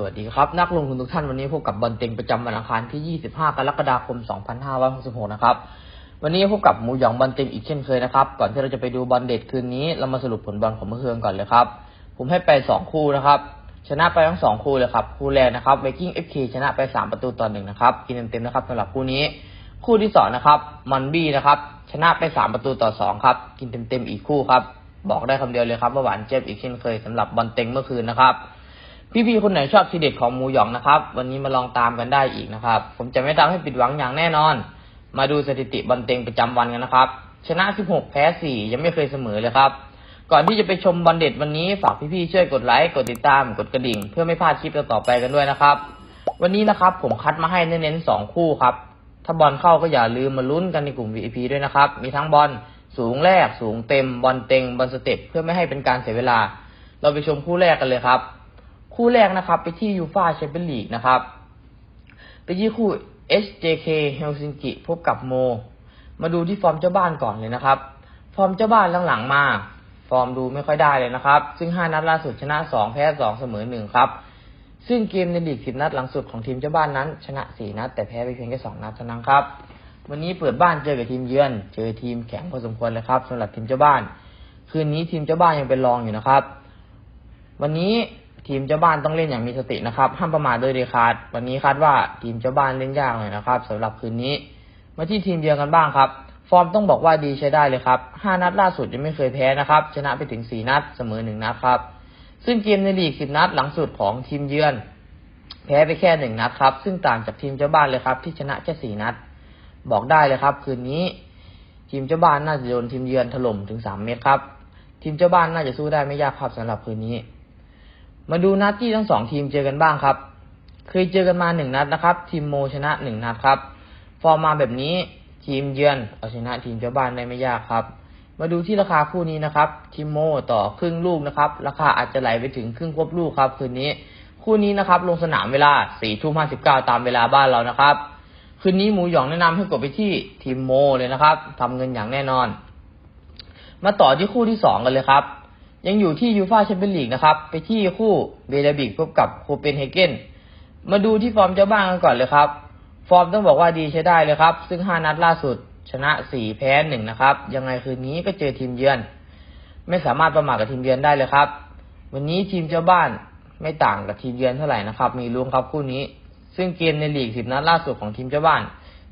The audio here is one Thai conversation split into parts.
สวัสดีครับ นักลงทุนทุกท่านวันนี้พบกับบอลเต็งประจำวันอังคารที่ 25 กรกฎาคม 2566 นะครับ วันนี้พบกับหมูหยองบอลเต็งอีกเช่นเคยนะครับ ก่อนที่เราจะไปดูบอลเด็ดคืนนี้ เรามาสรุปผลบอลของเมื่อคืนก่อนเลยครับ ผมให้ไป 2 คู่นะครับ ชนะไปทั้ง 2 คู่เลยครับ คู่แรกนะครับไวกิ้งเอฟเคชนะไป 3 ประตูต่อหนึ่งนะครับ กินเต็มๆนะครับสำหรับคู่นี้ คู่ที่2นะครับมันบี้นะครับชนะไป 3 ประตูต่อ 2 ครับ กินเต็มๆอีกคู่ครับ บอกได้คำเดียวเลยครับว่าหวานเจี๊ยบอีกเช่นเคยสำหรับบอลเต็งเมื่อคืนนะครับ พี่ๆคนไหนชอบทีเด็ดของหมูหยองนะครับ วันนี้มาลองตามกันได้อีกนะครับ ผมจะไม่ทำให้ผิดหวังอย่างแน่นอน มาดูสถิติบอลเต็งประจำวันกันนะครับ ชนะ 16 แพ้ 4 ยังไม่เคยเสมอเลยครับ ก่อนที่จะไปชมบอลเด็ดวันนี้ฝากพี่ๆช่วยกดไลค์กดติดตามกดกระดิ่ง เพื่อไม่พลาดคลิปต่อไปกันด้วยนะครับ วันนี้นะครับผมคัดมาให้เน้นๆสองคู่ครับ ถ้าบอลเข้าก็อย่าลืมมาลุ้นกันในกลุ่ม VIP ด้วยนะครับ มีทั้งบอลสูงแรกสูงเต็มบอลเต็งบอลสเต็ปเพื่อไม่ให้เป็นการเสียเวลา เราไปชมคู่แรกกันเลยครับ คู่แรกนะครับ ไปที่ยูฟาแชมเปี้ยนลีกนะครับ ไปที่คู่ HJK เฮลซิงกิพบกับโม มาดูที่ฟอร์มเจ้าบ้านก่อนเลยนะครับ ฟอร์มเจ้าบ้านหลังๆมา ฟอร์มดูไม่ค่อยได้เลยนะครับ ซึ่ง 5 นัดล่าสุดชนะ 2 แพ้ 2 เสมอ 1 ครับ ซึ่งเกมในลีก 10 นัดหลังสุดของทีมเจ้าบ้านนั้น ชนะ 4 นัด แต่แพ้ไปเพียงแค่ 2 นัดเท่านั้นครับ วันนี้เปิดบ้านเจอกับทีมเยือน เจอทีมแข็งพอสมควรเลยครับสำหรับทีมเจ้าบ้าน คืนนี้ทีมเจ้าบ้านยังเป็นรองอยู่นะครับ วันนี้ ทีมเจ้าบ้านต้องเล่นอย่างมีสตินะครับห้ามประมาทโดยเด็ดขาด วันนี้คาดว่าทีมเจ้าบ้านเล่นยากหน่อยนะครับสำหรับคืนนี้ มาที่ทีมเยือนกันบ้างครับ ฟอร์มต้องบอกว่าดีใช้ได้เลยครับห้านัดล่าสุดยังไม่เคยแพ้นะครับ ชนะไปถึงสี่นัดเสมอหนึ่งนัดครับ ซึ่งเกมในลีกสิบนัดหลังสุดของทีมเยือน แพ้ไปแค่หนึ่งนัดครับ ซึ่งต่างจากทีมเจ้าบ้านเลยครับ ที่ชนะแค่สี่นัด บอกได้เลยครับ คืนนี้ ทีมเจ้าบ้านน่าจะโดนทีมเยือนถล่มถึงสามเมตรครับ ทีมเจ้าบ้านน่าจะสู้ได้ไม่ยากครับสำหรับคืนนี้ มาดูนัดที่ทั้งสองทีมเจอกันบ้างครับ เคยเจอกันมาหนึ่งนัดนะครับ ทีมโมชนะหนึ่งนัดครับ ฟอร์มมาแบบนี้ทีมเยือนเอาชนะทีมเจ้าบ้านได้ไม่ยากครับ มาดูที่ราคาคู่นี้นะครับ ทีมโมต่อครึ่งลูกนะครับ ราคาอาจจะไหลไปถึงครึ่งควบลูกครับคืนนี้ คู่นี้นะครับลงสนามเวลาสี่ทุ่มห้าสิบเก้าตามเวลาบ้านเรานะครับ คืนนี้หมูหยองแนะนำให้กดไปที่ทีมโมเลยนะครับทำเงินอย่างแน่นอน มาต่อที่คู่ที่สองกันเลยครับ ยังอยู่ที่ยูฟาแชมเปี้ยนลีกนะครับ ไปที่คู่เบลบิกพบกับโคเปนเฮเกนมาดูที่ฟอร์มเจ้าบ้านกันก่อนเลยครับ ฟอร์มต้องบอกว่าดีใช้ได้เลยครับ ซึ่งห้านัดล่าสุด ชนะสี่แพ้หนึ่งนะครับ ยังไงคืนนี้ก็เจอทีมเยือน ไม่สามารถประมาทกับทีมเยือนได้เลยครับ วันนี้ทีมเจ้าบ้านไม่ต่างกับทีมเยือนเท่าไหร่นะครับ มีลุ้นครับคู่นี้ ซึ่งเกมในลีกสิบนัดล่าสุดของทีมเจ้าบ้าน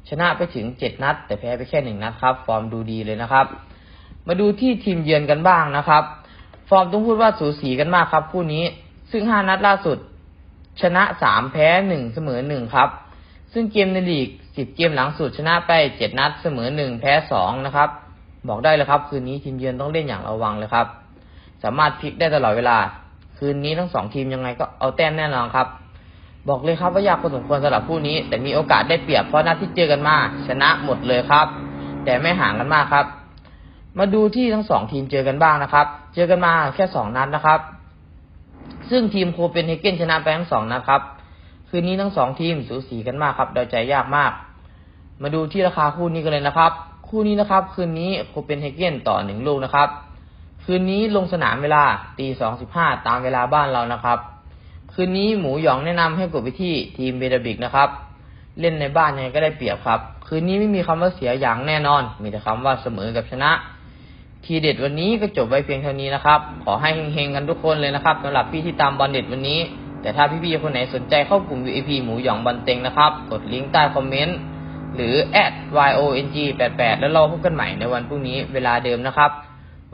ชนะไปถึงเจ็ดนัด แต่แพ้ไปแค่หนึ่งนัดครับ ฟอร์มดูดีเลยนะครับ มาดูที่ทีมเยือนกันบ้างนะครับ ฟอร์มต้องพูดว่าสูสีกันมากครับคู่นี้ ซึ่งห้านัดล่าสุด ชนะสามแพ้หนึ่งเสมอหนึ่งครับ ซึ่งเกมในลีกสิบเกมหลังสุดชนะไปเจ็ดนัดเสมอหนึ่งแพ้สองนะครับ บอกได้เลยครับ คืนนี้ทีมเยือนต้องเล่นอย่างระวังเลยครับ สามารถพลิกได้ตลอดเวลา คืนนี้ทั้งสองทีมยังไงก็เอาแต้มแน่นอนครับ บอกเลยครับว่ายากพอสมควรสำหรับคู่นี้ แต่มีโอกาสได้เปรียบเพราะนัดที่เจอกันมาชนะหมดเลยครับ แต่ไม่ห่างกันมากครับ มาดูที่ทั้งสองทีมเจอกันบ้างนะครับ เจอกันมาแค่สองนัดนะครับ ซึ่งทีมโคเปนเฮเกนชนะไปทั้งสองนัดครับ คืนนี้ทั้งสองทีมสูสีกันมากครับเดาใจยากมาก มาดูที่ราคาคู่นี้กันเลยนะครับ คู่นี้นะครับ คืนนี้โคเปนเฮเกนต่อหนึ่งลูกนะครับ คืนนี้ลงสนามเวลาตีสองสิบห้าตามเวลาบ้านเรานะครับ คืนนี้หมูหยองแนะนำให้กดไปที่ทีมเบดบิกนะครับ เล่นในบ้านยังไงก็ได้เปรียบครับ คืนนี้ไม่มีคำว่าเสียอย่างแน่นอน มีแต่คำว่าเสมอกับชนะ ทีเด็ดวันนี้ก็จบไว้เพียงเท่านี้นะครับ ขอให้เฮงๆกันทุกคนเลยนะครับสำหรับพี่ที่ตามบอลเด็ดวันนี้ แต่ถ้าพี่ๆคนไหนสนใจเข้ากลุ่ม VIP หมูหยองบอลเต็งนะครับ กดลิงก์ใต้คอมเมนต์หรือ @yong88 แล้วเราพบกันใหม่ในวันพรุ่งนี้เวลาเดิมนะครับ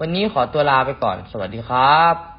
วันนี้ขอตัวลาไปก่อน สวัสดีครับ